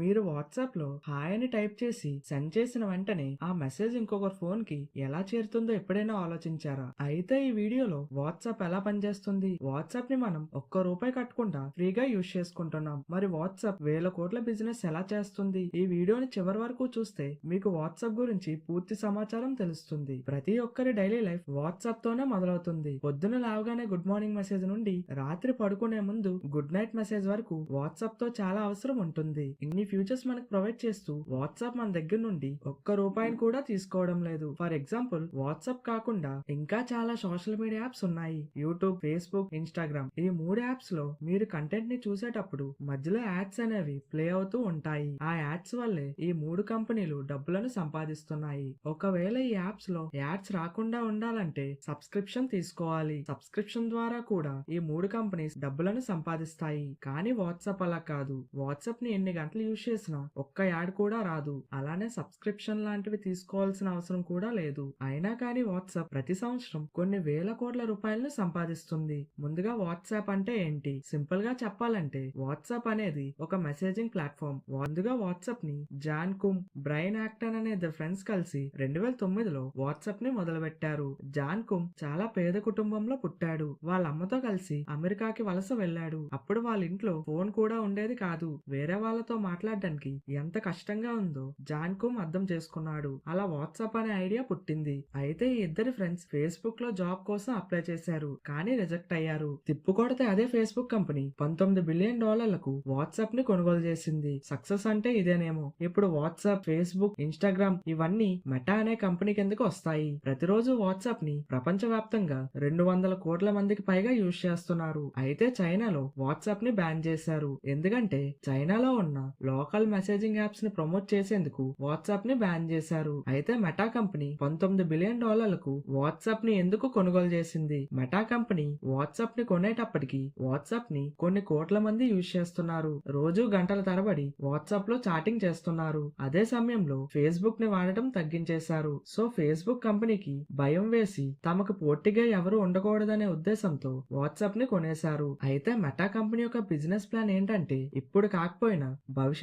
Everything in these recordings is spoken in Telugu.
మీరు వాట్సాప్లో హాయ్ అని టైప్ చేసి సెండ్ చేసిన వెంటనే ఆ మెసేజ్ ఇంకొకరి ఫోన్కి ఎలా చేరుతుందో ఎప్పుడైనా ఆలోచించారా? అయితే ఈ వీడియోలో వాట్సాప్ ఎలా పనిచేస్తుంది? వాట్సాప్ని మనం ఒక్క రూపాయి కట్టకుండా ఫ్రీగా యూజ్ చేసుకుంటున్నాం. మరి వాట్సాప్ వేల కోట్ల బిజినెస్ ఎలా చేస్తుంది? ఈ వీడియోని చివరి వరకు చూస్తే మీకు వాట్సాప్ గురించి పూర్తి సమాచారం తెలుస్తుంది. ప్రతి ఒక్కరి డైలీ లైఫ్ వాట్సాప్ తోనే మొదలవుతుంది. పొద్దున లేవగానే గుడ్ మార్నింగ్ మెసేజ్ నుండి రాత్రి పడుకునే ముందు గుడ్ నైట్ మెసేజ్ వరకు వాట్సాప్తో చాలా అవసరం ఉంటుంది. ఇన్ని ఫ్యూచర్స్ మనకు ప్రొవైడ్ చేస్తూ వాట్సాప్ మన దగ్గర నుండి ఒక్క రూపాయిని కూడా తీసుకోవడం లేదు. ఫర్ ఎగ్జాంపుల్ వాట్సాప్ కాకుండా ఇంకా చాలా సోషల్ మీడియా యాప్స్ ఉన్నాయి. YouTube Facebook Instagram. ఈ మూడు యాప్స్లో మీరు కంటెంట్ని చూసేటప్పుడు మధ్యలో యాడ్స్ అనేవి ప్లే అవుతూ ఉంటాయి. ఆ యాడ్స్ వల్లే ఈ మూడు కంపెనీలు డబ్బులను సంపాదిస్తున్నాయి. ఒకవేళ ఈ యాప్స్లో యాడ్స్ రాకుండా ఉండాలంటే సబ్స్క్రిప్షన్ తీసుకోవాలి. సబ్స్క్రిప్షన్ ద్వారా కూడా ఈ మూడు కంపెనీస్ డబ్బులను సంపాదిస్తాయి. కానీ వాట్సాప్ అలా కాదు. వాట్సాప్ని ఎన్ని గంటలు యూజ్ చేసినా ఒక్క యాడ్ కూడా రాదు. అలానే సబ్స్క్రిప్షన్ లాంటివి తీసుకోవాల్సిన అవసరం కూడా లేదు. అయినా కానీ వాట్సాప్ ప్రతి సంవత్సరం కొన్ని వేల కోట్ల రూపాయలను సంపాదిస్తుంది. ముందుగా వాట్సాప్ అంటే ఏంటి? సింపుల్గా చెప్పాలంటే వాట్సాప్ అనేది ఒక మెసేజింగ్ ప్లాట్ఫామ్. ముందుగా వాట్సాప్ని జాన్ కుమ్ బ్రైన్ యాక్టన్ అనే ఇద్దరు ఫ్రెండ్స్ కలిసి రెండు వేల తొమ్మిదిలో వాట్సాప్ని మొదలుపెట్టారు. జాన్ కుమ్ చాలా పేద కుటుంబంలో పుట్టాడు. వాళ్ళ అమ్మతో కలిసి అమెరికాకి వలస వెళ్ళాడు. అప్పుడు వాళ్ళ ఇంట్లో ఫోన్ కూడా ఉండేది కాదు. వేరే వాళ్ళతో మాట్లాడడానికి ఎంత కష్టంగా ఉందో. జాన్కుమ్ అర్థం చేసుకున్నాడు. అలా వాట్సాప్ అనే ఐడియా పుట్టింది. అయితే ఈ ఇద్దరి ఫ్రెండ్స్ ఫేస్బుక్లో జాబ్ కోసం అప్లై చేశారు. కానీ రిజెక్ట్ అయ్యారు. తిప్పుకొడితే అదే ఫేస్బుక్ కంపెనీ పంతొమ్మిది బిలియన్ డాలర్లకు వాట్సాప్ని కొనుగోలు చేసింది. సక్సెస్ అంటే ఇదేనేమో. ఇప్పుడు వాట్సాప్ ఫేస్బుక్ ఇన్స్టాగ్రామ్ ఇవన్నీ మెటా అనే కంపెనీ కిందకు వస్తాయి. ప్రతిరోజు వాట్సాప్ని ప్రపంచవ్యాప్తంగా రెండు వందల కోట్ల మందికి పైగా యూజ్ చేస్తున్నారు. అయితే చైనాలో వాట్సాప్ని బ్యాన్ చేశారు. ఎందుకంటే చైనాలో ఉన్న లోకల్ మెసేజింగ్ యాప్స్ని ప్రమోట్ చేసేందుకు వాట్సాప్ని బ్యాన్ చేశారు. అయితే మెటా కంపెనీ పంతొమ్మిది బిలియన్ డాలర్లకు వాట్సాప్ని ఎందుకు కొనుగోలు చేసింది? మెటా కంపెనీ వాట్సాప్ని కొనేటప్పటికి వాట్సాప్ని కొన్ని కోట్ల మంది యూజ్ చేస్తున్నారు. రోజు గంటల తరబడి వాట్సాప్లో చాటింగ్ చేస్తున్నారు. అదే సమయంలో ఫేస్బుక్ని వాడటం తగ్గించేశారు. సో ఫేస్బుక్ కంపెనీకి భయం వేసి తమకు పోటీగా ఎవరు ఉండకూడదనే ఉద్దేశంతో వాట్సాప్ని కొనేశారు. అయితే మెటా కంపెనీ యొక్క బిజినెస్ ప్లాన్ ఏంటంటే ఇప్పుడు కాకపోయినా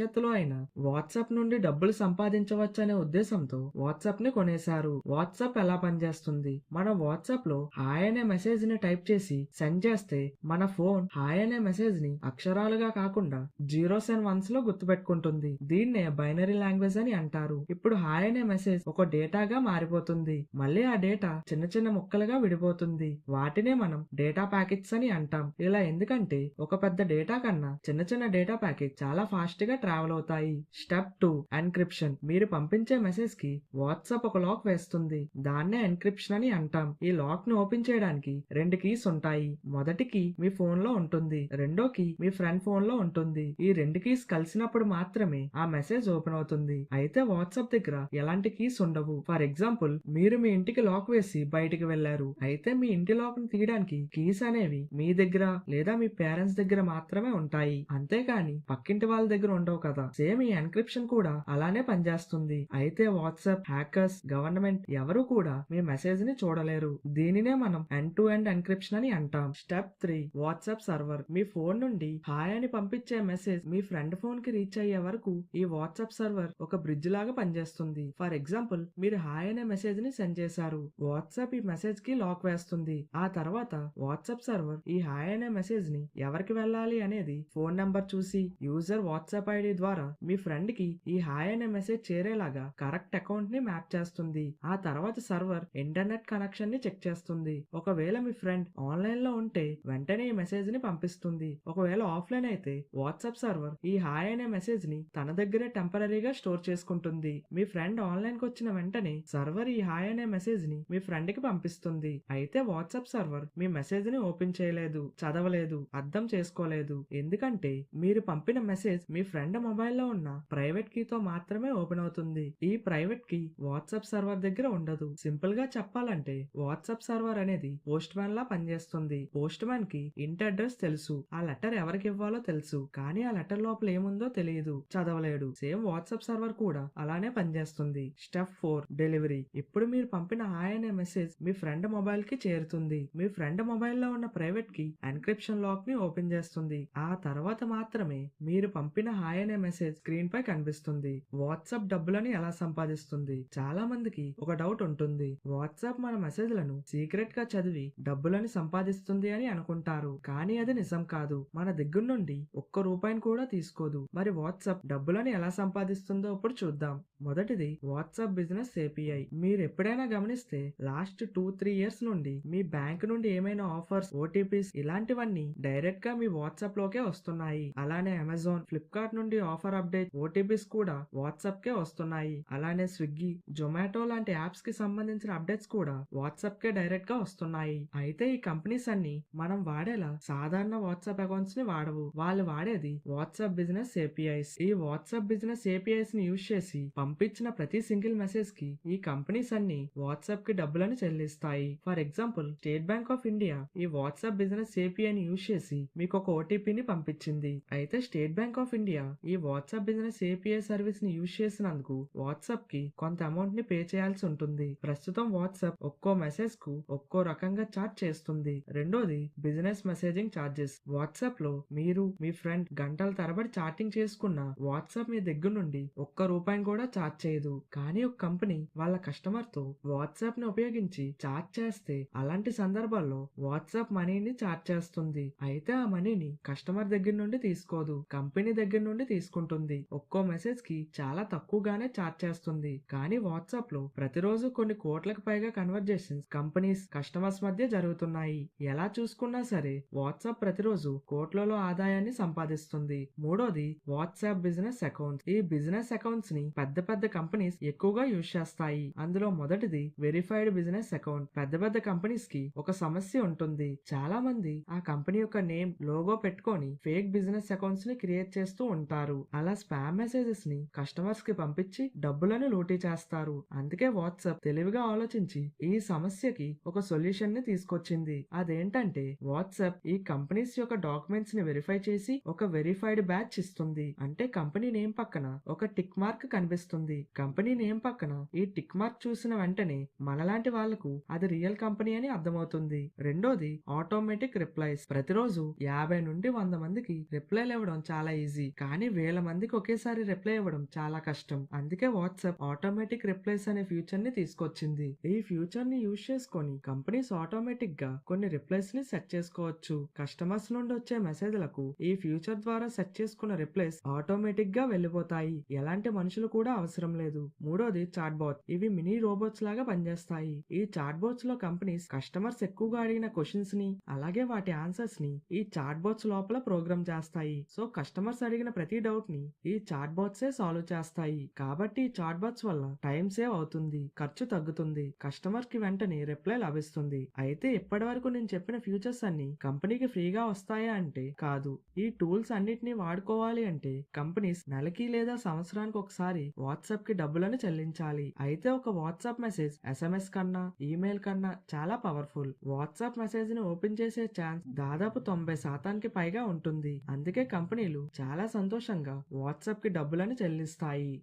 భవిష్యత్తులో ఆయన వాట్సాప్ నుండి డబ్బులు సంపాదించవచ్చనే ఉద్దేశంతో వాట్సాప్ని కొనేశారు. వాట్సాప్ ఎలా పనిచేస్తుంది? మన వాట్సాప్లో హాయ్ అనే మెసేజ్ని టైప్ చేసి సెండ్ చేస్తే మన ఫోన్ హాయ్ అనే మెసేజ్ని అక్షరాలుగా కాకుండా జీరోస్ అండ్ వన్స్లో గుర్తుపెట్టుకుంటుంది. దీన్నే బైనరీ లాంగ్వేజ్ అని అంటారు. ఇప్పుడు హాయ్ అనే మెసేజ్ ఒక డేటాగా మారిపోతుంది. మళ్ళీ ఆ డేటా చిన్న చిన్న ముక్కలుగా విడిపోతుంది. వాటినే మనం డేటా ప్యాకెట్స్ అని అంటాం. ఇలా ఎందుకంటే ఒక పెద్ద డేటా కన్నా చిన్న చిన్న డేటా ప్యాకెట్ చాలా ఫాస్ట్గా ట్రావెల్ అవుతాయి. స్టెప్ టూ ఎన్క్రిప్షన్ మీరు పంపించే మెసేజ్కి వాట్సాప్ ఒక లాక్ వేస్తుంది. దాన్నే ఎన్క్రిప్షన్ అని అంటాం. ఈ లాక్ను ఓపెన్ చేయడానికి రెండు కీస్ ఉంటాయి. మొదటి కీ మీ ఫోన్లో ఉంటుంది. రెండో కీ మీ ఫ్రెండ్ ఫోన్లో ఉంటుంది. ఈ రెండు కీస్ కలిసినప్పుడు మాత్రమే ఆ మెసేజ్ ఓపెన్ అవుతుంది. అయితే వాట్సాప్ దగ్గర ఎలాంటి కీస్ ఉండవు. ఫర్ ఎగ్జాంపుల్ మీరు మీ ఇంటికి లాక్ వేసి బయటికి వెళ్ళారు అయితే మీ ఇంటి లాక్ను తీయడానికి కీస్ అనేవి మీ దగ్గర లేదా మీ పేరెంట్స్ దగ్గర మాత్రమే ఉంటాయి. అంతేకాని పక్కింటి వాళ్ళ దగ్గర ఉండవు. కదా? సేమ్ ఈ ఎన్క్రిప్షన్ కూడా అలానే పనిచేస్తుంది. అయితే వాట్సాప్ హ్యాకర్స్ గవర్నమెంట్ ఎవరు కూడా మీ మెసేజ్ని చూడలేరు. దీనినే మనం ఎండ్ టు ఎండ్ ఎన్క్రిప్షన్ అని అంటాం. స్టెప్ త్రీ వాట్సాప్ సర్వర్ మీ ఫోన్ నుండి హాయ్ అని పంపించే మెసేజ్ మీ ఫ్రెండ్ ఫోన్కి రీచ్ అయ్యే వరకు ఈ వాట్సాప్ సర్వర్ ఒక బ్రిడ్జ్ లాగా పనిచేస్తుంది. ఫర్ ఎగ్జాంపుల్ మీరు హాయ్ అనే మెసేజ్ని సెండ్ చేశారు. వాట్సాప్ ఈ మెసేజ్కి లాక్ వేస్తుంది. ఆ తర్వాత వాట్సాప్ సర్వర్ ఈ హాయ్ అనే మెసేజ్ని ఎవరికి వెళ్ళాలి అనేది ఫోన్ నంబర్ చూసి యూజర్ వాట్సాప్ ఐడి ద్వారా మీ ఫ్రెండ్కి ఈ హాయ్ అనే మెసేజ్ చేరేలాగా కరెక్ట్ అకౌంట్ని మ్యాప్ చేస్తుంది. ఆ తర్వాత సర్వర్ ఇంటర్నెట్ కనెక్షన్ని చెక్ చేస్తుంది. ఒకవేళ మీ ఫ్రెండ్ ఆన్లైన్లో ఉంటే వెంటనే ఈ మెసేజ్ని పంపిస్తుంది. ఒకవేళ ఆఫ్లైన్ అయితే వాట్సాప్ సర్వర్ ఈ హాయ్ అనే మెసేజ్ని తన దగ్గరే టెంపరీగా స్టోర్ చేసుకుంటుంది. మీ ఫ్రెండ్ ఆన్లైన్కి వచ్చిన వెంటనే సర్వర్ ఈ హాయ్ అనే మెసేజ్ని మీ ఫ్రెండ్కి పంపిస్తుంది. అయితే వాట్సాప్ సర్వర్ మీ మెసేజ్ని ఓపెన్ చేయలేదు చదవలేదు అర్థం చేసుకోలేదు. ఎందుకంటే మీరు పంపిన మెసేజ్ మీ ఫ్రెండ్ మొబైల్లో ఉన్న ప్రైవేట్ కీతో మాత్రమే ఓపెన్ అవుతుంది. ఈ ప్రైవేట్ కీ వాట్సాప్ సర్వర్ దగ్గర ఉండదు. సింపుల్గా చెప్పాలంటే వాట్సాప్ సర్వర్ అనేది పోస్ట్ మ్యాన్ లా పనిచేస్తుంది. పోస్ట్ మ్యాన్కి ఇంటి అడ్రస్ తెలుసు. ఆ లెటర్ ఎవరికి ఇవ్వాలో తెలుసు. కానీ ఆ లెటర్ లోపల ఏముందో తెలియదు. చదవలేడు. సేమ్ వాట్సాప్ సర్వర్ కూడా అలానే పనిచేస్తుంది. Step four delivery. ఇప్పుడు మీరు పంపిన హాయ్ అనే మెసేజ్ మీ ఫ్రెండ్ మొబైల్కి చేరుతుంది. మీ ఫ్రెండ్ మొబైల్లో ఉన్న ప్రైవేట్కి ఎన్క్రిప్షన్ లాక్ని ఓపెన్ చేస్తుంది. ఆ తర్వాత మాత్రమే మీరు పంపిన హాయ్ అనే మెసేజ్ స్క్రీన్ పై కనిపిస్తుంది. వాట్సాప్ డబ్బులని ఎలా సంపాదిస్తుంది? చాలా మందికి ఒక డౌట్ ఉంటుంది. వాట్సాప్ మన మెసేజ్లను సీక్రెట్గా చదివి డబ్బులని సంపాదిస్తుంది అని అనుకుంటారు. కానీ అది నిజం కాదు. మన దగ్గర నుండి ఒక్క రూపాయిని కూడా తీసుకోదు. మరి వాట్సాప్ డబ్బులని ఎలా సంపాదిస్తుందో ఇప్పుడు చూద్దాం. మొదటిది వాట్సాప్ బిజినెస్ ఏపీఐ. మీరు ఎప్పుడైనా గమనిస్తే లాస్ట్ టూ త్రీ ఇయర్స్ నుండి మీ బ్యాంక్ నుండి ఏమైనా ఆఫర్స్ ఓటీపీస్ ఇలాంటివన్నీ డైరెక్ట్గా మీ వాట్సాప్ లోకే వస్తున్నాయి. అలానే అమెజాన్ ఫ్లిప్కార్ట్ నుండి ఆఫర్ అప్డేట్ ఓటీపీస్ కూడా వాట్సాప్ కే వస్తున్నాయి. అలానే స్విగ్గీ జొమాటో లాంటి యాప్స్కి సంబంధించిన అప్డేట్స్ కూడా వాట్సాప్ కే డైరెక్ట్గా వస్తున్నాయి. అయితే ఈ కంపెనీస్ అన్ని మనం వాడేలా సాధారణ వాట్సాప్ అకౌంట్స్ని వాడవు. వాళ్ళు వాడేది వాట్సాప్ బిజినెస్ ఏపీఐస్. ఈ వాట్సాప్ బిజినెస్ ఏపీఐస్ని యూజ్ చేసి పంపించిన ప్రతి సింగిల్ మెసేజ్కి ఈ కంపెనీస్ అన్ని వాట్సాప్కి డబ్బులను చెల్లిస్తాయి. For example State Bank of India ఈ వాట్సాప్ బిజినెస్ ఏపీఐని యూజ్ చేసి మీకు ఒక ఓటీపీని పంపించింది. అయితే స్టేట్ బ్యాంక్ ఆఫ్ ఇండియా ఈ వాట్సాప్ బిజినెస్ ఏపీఐ సర్వీస్ని యూజ్ చేసినందుకు వాట్సాప్కి కొంత అమౌంట్ని పే చేయాల్సి ఉంటుంది. ప్రస్తుతం వాట్సాప్ ఒక్కో మెసేజ్కు ఒక్కో రకంగా చార్జ్ చేస్తుంది. రెండోది బిజినెస్ మెసేజింగ్ చార్జెస్ వాట్సాప్లో మీరు మీ ఫ్రెండ్ గంటల తరబడి చాటింగ్ చేసుకున్న వాట్సాప్ మీ దగ్గర నుండి ఒక్క రూపాయిని కూడా చార్జ్ చేయదు. కానీ ఒక కంపెనీ వాళ్ళ కస్టమర్తో వాట్సాప్ని ఉపయోగించి చార్జ్ చేస్తే అలాంటి సందర్భాల్లో వాట్సాప్ మనీని చార్జ్ చేస్తుంది. అయితే ఆ మనీని కస్టమర్ దగ్గర నుండి తీసుకోదు. కంపెనీ దగ్గర నుండి తీసుకుంటుంది. ఒక్కో మెసేజ్కి చాలా తక్కువగానే చార్జ్ చేస్తుంది. కానీ వాట్సాప్లో ప్రతిరోజు కొన్ని కోట్లకు పైగా కన్వర్జేషన్స్ కంపెనీస్ కస్టమర్స్ మధ్య జరుగుతున్నాయి. ఎలా చూసుకున్నా సరే వాట్సాప్ ప్రతిరోజు కోట్లలో ఆదాయాన్ని సంపాదిస్తుంది. మూడోది వాట్సాప్ బిజినెస్ అకౌంట్స్. ఈ బిజినెస్ అకౌంట్స్ని పెద్ద పెద్ద కంపెనీస్ ఎక్కువగా యూజ్ చేస్తాయి. అందులో మొదటిది వెరిఫైడ్ బిజినెస్ అకౌంట్. పెద్ద పెద్ద కంపెనీస్కి ఒక సమస్య ఉంటుంది. చాలా మంది ఆ కంపెనీ యొక్క నేమ్ లోగో పెట్టుకొని ఫేక్ బిజినెస్ అకౌంట్స్ని క్రియేట్ చేస్తూ ఉంటారు. అలా స్పామ్ మెసేజెస్ని కస్టమర్స్కి పంపించి డబ్బులను లూటీ చేస్తారు. అందుకే వాట్సాప్ తెలివిగా ఆలోచించి ఈ సమస్యకి ఒక సొల్యూషన్ని తీసుకొచ్చింది. అదేంటంటే వాట్సాప్ ఈ కంపెనీస్ యొక్క డాక్యుమెంట్స్ని వెరిఫై చేసి ఒక వెరిఫైడ్ బ్యాచ్ ఇస్తుంది. అంటే కంపెనీ నేమ్ పక్కన ఒక టిక్ మార్క్ కనిపిస్తుంది. కంపెనీ నేమ్ పక్కన ఈ టిక్ మార్క్ చూసిన వెంటనే మనలాంటి వాళ్ళకు అది రియల్ కంపెనీ అని అర్థమవుతుంది. రెండోది ఆటోమేటిక్ రిప్లైస్. ప్రతిరోజు యాభై నుండి వంద మందికి రిప్లైలు ఇవ్వడం చాలా ఈజీ. కానీ వేల మందికి ఒకేసారి రిప్లై ఇవ్వడం చాలా కష్టం. అందుకే వాట్సాప్ ఆటోమేటిక్ రిప్లైస్ అనే ఫ్యూచర్ని తీసుకొచ్చింది. ఈ ఫ్యూచర్ని యూజ్ చేసుకొని కంపెనీస్ ఆటోమేటిక్గా కొన్ని రిప్లైస్ని సెట్ చేసుకోవచ్చు. కస్టమర్స్ నుండి వచ్చే మెసేజ్లకు ఈ ఫ్యూచర్ ద్వారా సెట్ చేసుకున్న రిప్లైస్ ఆటోమేటిక్గా వెళ్ళిపోతాయి. ఎలాంటి మనుషులు కూడా అవసరం లేదు. మూడోది చాట్ బాట్ ఇవి మినీ రోబోట్స్ లాగా పనిచేస్తాయి. ఈ చాట్ బాట్స్లో కంపెనీస్ కస్టమర్స్ ఎక్కువగా అడిగిన క్వశ్చన్స్ని అలాగే వాటి ఆన్సర్స్ని ఈ చాట్ బాట్స్ లోపల ప్రోగ్రామ్ చేస్తాయి. సో కస్టమర్స్ అడిగిన ప్రతి డౌట్ని ఈ చాట్ బాట్సే సాల్వ్ చేస్తాయి. కాబట్టి ఈ చాట్ బాట్స్ వల్ల టైం సేవ్ అవుతుంది ఖర్చు తగ్గుతుంది కస్టమర్కి వెంటనే రిప్లై లభిస్తుంది. అయితే ఇప్పటి వరకు నేను చెప్పిన ఫ్యూచర్స్ అన్ని కంపెనీకి ఫ్రీగా వస్తాయా అంటే కాదు. ఈ టూల్స్ అన్నిటినీ వాడుకోవాలి అంటే కంపెనీస్ నెలకి లేదా సంవత్సరానికి ఒకసారి వాట్సాప్కి డబ్బులను చెల్లించాలి. అయితే ఒక వాట్సాప్ మెసేజ్ ఎస్ఎంఎస్ కన్నా ఈమెయిల్ కన్నా చాలా పవర్ఫుల్. వాట్సాప్ మెసేజ్ని ఓపెన్ చేసే ఛాన్స్ దాదాపు తొంభై శాతానికి పైగా ఉంటుంది. అందుకే కంపెనీలు చాలా సంతోషం సంతోషంగా వాట్సాప్కి డబ్బులను చెల్లిస్తాయి.